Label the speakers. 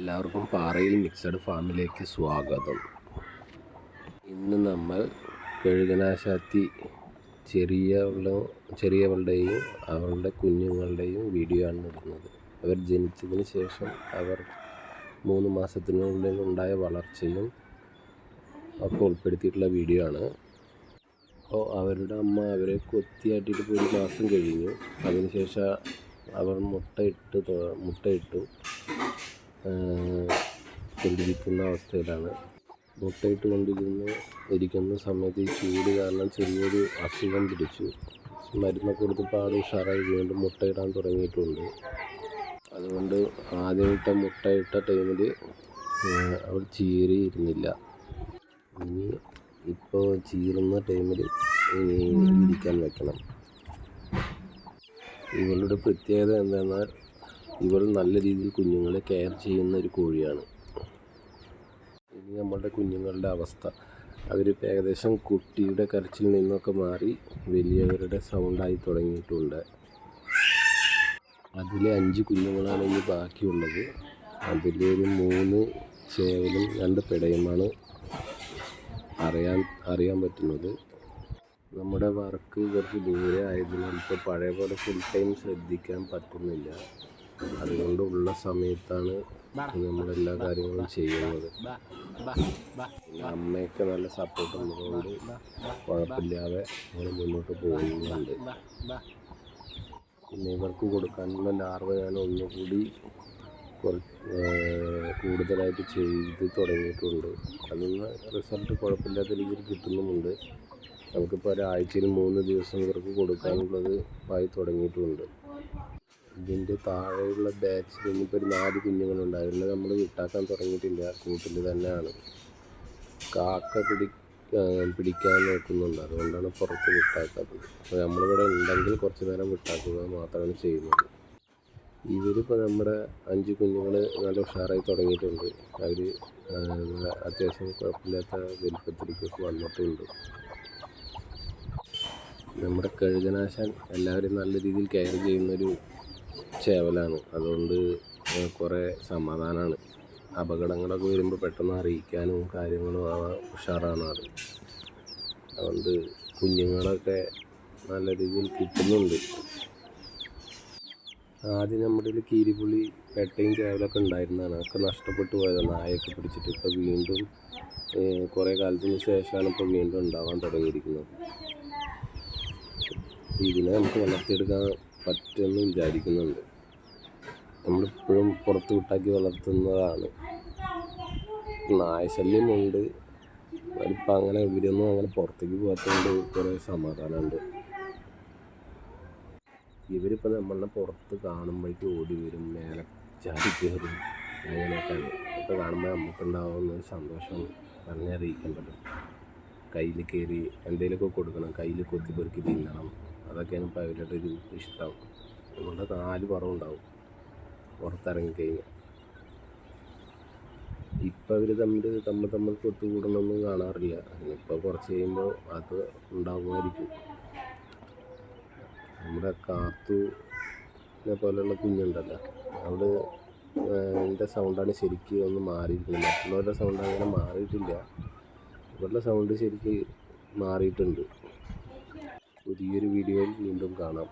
Speaker 1: എല്ലാവർക്കും പാറയിൽ മിക്സഡ് ഫാമിലേക്ക് സ്വാഗതം. ഇന്ന് നമ്മൾ കഴുകനാശാത്തി ചെറിയ ചെറിയവളുടെയും അവളുടെ കുഞ്ഞുങ്ങളുടെയും വീഡിയോ ആണ് എടുക്കുന്നത് അവർ ജനിച്ചതിന് ശേഷം അവർ മൂന്ന് മാസത്തിനുള്ളിൽ ഉണ്ടായ വളർച്ചയും ഒക്കെ ഉൾപ്പെടുത്തിയിട്ടുള്ള വീഡിയോ ആണ്. അപ്പോൾ അവരുടെ അമ്മ അവരെ കൊത്തിയാട്ടിയിട്ട് ഇപ്പോൾ ഒരു മാസം കഴിഞ്ഞു. അതിനുശേഷം അവർ മുട്ടയിട്ട് മുട്ടയിട്ടു കൊണ്ടിരിക്കുന്ന അവസ്ഥയിലാണ്. മുട്ടയിട്ട് കൊണ്ടിരുന്ന് ഇരിക്കുന്ന സമയത്ത് ഈ ചൂട് കാരണം ചെറിയൊരു അസുഖം പിടിച്ചു. മരുന്നൊക്കെ കൊടുത്തപ്പോൾ പാട് ഉഷാറായി വീണ്ടും മുട്ടയിടാൻ തുടങ്ങിയിട്ടുണ്ട്. അതുകൊണ്ട് ആദ്യമിട്ട മുട്ടയിട്ട ടൈമിൽ അവൾ ചീറിയിരുന്നില്ല ഇനി ഇപ്പോൾ ചീറുന്ന ടൈമിൽ ഇനി ഇരിക്കാൻ വെക്കണം. ഇവളുടെ പ്രത്യേകത എന്തെന്നാൽ ഇവൾ നല്ല രീതിയിൽ കുഞ്ഞുങ്ങളെ കെയർ ചെയ്യുന്ന ഒരു കോഴിയാണ്. ഇനി നമ്മളുടെ കുഞ്ഞുങ്ങളുടെ അവസ്ഥ. അവരിപ്പോൾ ഏകദേശം കുട്ടിയുടെ കരച്ചിൽ നിന്നൊക്കെ മാറി വലിയവരുടെ സൗണ്ടായി തുടങ്ങിയിട്ടുണ്ട്. അതിലെ അഞ്ച് കുഞ്ഞുങ്ങളാണ് ഇനി ബാക്കിയുള്ളത്. അതിലൊരു മൂന്ന് ചേവലും രണ്ട് പിടയുമാണ് അറിയാൻ അറിയാൻ പറ്റുന്നത്. നമ്മുടെ വർക്ക് കുറച്ച് ദൂരെ ആയതിനാൽ ഇപ്പോൾ പഴയ പോലെ ഫുൾ ടൈം ശ്രദ്ധിക്കാൻ പറ്റുന്നില്ല. അതുകൊണ്ട് ഉള്ള സമയത്താണ് നമ്മളെല്ലാ കാര്യങ്ങളും ചെയ്യുന്നത്. അമ്മയൊക്കെ നല്ല സപ്പോർട്ട് ഉള്ളതുകൊണ്ട് കുഴപ്പമില്ലാതെ നമ്മൾ മുന്നോട്ട് പോകുന്നുണ്ട്. പിന്നെ ഇവർക്ക് കൊടുക്കാനുള്ള ലാർവ ഞാൻ ഒന്നുകൂടി കൂടുതലായിട്ട് ചെയ്ത് തുടങ്ങിയിട്ടുണ്ട്. അതിൽ നിന്ന് റിസൾട്ട് കുഴപ്പമില്ലാത്ത രീതിയിൽ കിട്ടുന്നുമുണ്ട്. നമുക്കിപ്പോൾ ഒരാഴ്ചയിൽ മൂന്ന് ദിവസം ഇവർക്ക് കൊടുക്കാനുള്ളത് ആയി തുടങ്ങിയിട്ടുമുണ്ട് ഇതിന്റെ താഴെയുള്ള ബാച്ചിൽ ഇനിയിപ്പോൾ ഒരു നാല് കുഞ്ഞുങ്ങളുണ്ടായിരുന്നു. നമ്മൾ വിട്ടാക്കാൻ തുടങ്ങിയിട്ടില്ല. കൂട്ടിൽ തന്നെയാണ്. കാക്ക പിടി പിടിക്കാൻ നോക്കുന്നുണ്ട്. അതുകൊണ്ടാണ് പുറത്ത് വിട്ടാക്കാത്തത്. അപ്പോൾ നമ്മളിവിടെ ഉണ്ടെങ്കിൽ കുറച്ച് നേരം വിട്ടാക്കുക മാത്രമാണ് ചെയ്യുന്നത്. ഇവരിപ്പോൾ നമ്മുടെ അഞ്ച് കുഞ്ഞുങ്ങൾ നല്ല ഉഷാറായി തുടങ്ങിയിട്ടുണ്ട്. അവർ അത്യാവശ്യം കുഴപ്പമില്ലാത്ത വലിപ്പത്തിലേക്കൊക്കെ വന്നിട്ടുണ്ട്. നമ്മുടെ കഴുകനാശാൻ എല്ലാവരും നല്ല രീതിയിൽ കെയർ ചെയ്യുന്നൊരു ചേവലാണ്. അതുകൊണ്ട് കുറേ സമാധാനമാണ് അപകടങ്ങളൊക്കെ വരുമ്പോൾ പെട്ടെന്ന് അറിയിക്കാനും കാര്യങ്ങളും ആ ഉഷാറാണ് അത്. അതുകൊണ്ട് കുഞ്ഞുങ്ങളൊക്കെ നല്ല രീതിയിൽ കിട്ടുന്നുണ്ട്. ആദ്യം നമ്മുടെ ഇതിൽ കീരിപ്പുള്ളി പെട്ടയും ചേവലൊക്കെ ഉണ്ടായിരുന്നതാണ്. അതൊക്കെ നഷ്ടപ്പെട്ടു പോയതാണ് നായൊക്കെ പിടിച്ചിട്ട് ഇപ്പോൾ വീണ്ടും കുറേ കാലത്തിന് ശേഷമാണ് ഇപ്പോൾ വീണ്ടും ഉണ്ടാവാൻ തുടങ്ങിയിരിക്കുന്നത്. ഇതിനെ നമുക്ക് വളർത്തിയെടുക്കാൻ പറ്റുമെന്ന് വിചാരിക്കുന്നുണ്ട്. നമ്മളിപ്പോഴും പുറത്ത് വിട്ടാക്കി വളർത്തുന്നതാണ്. നായശല്യമുണ്ട്. അതിപ്പോൾ അങ്ങനെ ഇവരൊന്നും അങ്ങനെ പുറത്തേക്ക് പോകാത്തതുകൊണ്ട് കുറേ സമാധാനമുണ്ട്. ഇവരിപ്പോൾ നമ്മളെ പുറത്ത് കാണുമ്പോഴേക്ക് ഓടി വരും മേലെ ചാടി കയറും അങ്ങനെയൊക്കെയാണ് ഇപ്പോൾ കാണുമ്പോൾ നമുക്കുണ്ടാവുന്ന സന്തോഷം പറഞ്ഞറിയിക്കാൻ പറ്റും. കയ്യിൽ കയറി എന്തെങ്കിലുമൊക്കെ കൊടുക്കണം. കയ്യിൽ കൊത്തി പെറുക്കി തിന്നണം. അതൊക്കെയാണ് ഇപ്പോൾ അവരുടെ ഒരു ഇഷ്ടം നമ്മളുടെ നാല് കുറവുണ്ടാവും പുറത്തിറങ്ങി കഴിഞ്ഞാൽ. ഇപ്പം അവർ തമ്മിൽ തമ്മിൽ തമ്മിൽ കൊത്തുകൂടണമെന്നും കാണാറില്ല. ഇപ്പോൾ കുറച്ച് കഴിയുമ്പോൾ അത് ഉണ്ടാകുമായിരിക്കും നമ്മുടെ കാത്തുനെ പോലെയുള്ള കുഞ്ഞുണ്ടല്ലോ. അവിടെ എന്റെ സൗണ്ടാണ് ശരിക്കും ഒന്ന് മാറിയിരിക്കുന്നത്. മറ്റുള്ളവരുടെ സൗണ്ട് അങ്ങനെ മാറിയിട്ടില്ല. ഇവരുടെ സൗണ്ട് ശരിക്ക് മാറിയിട്ടുണ്ട്. പുതിയൊരു വീഡിയോയിൽ വീണ്ടും കാണാം.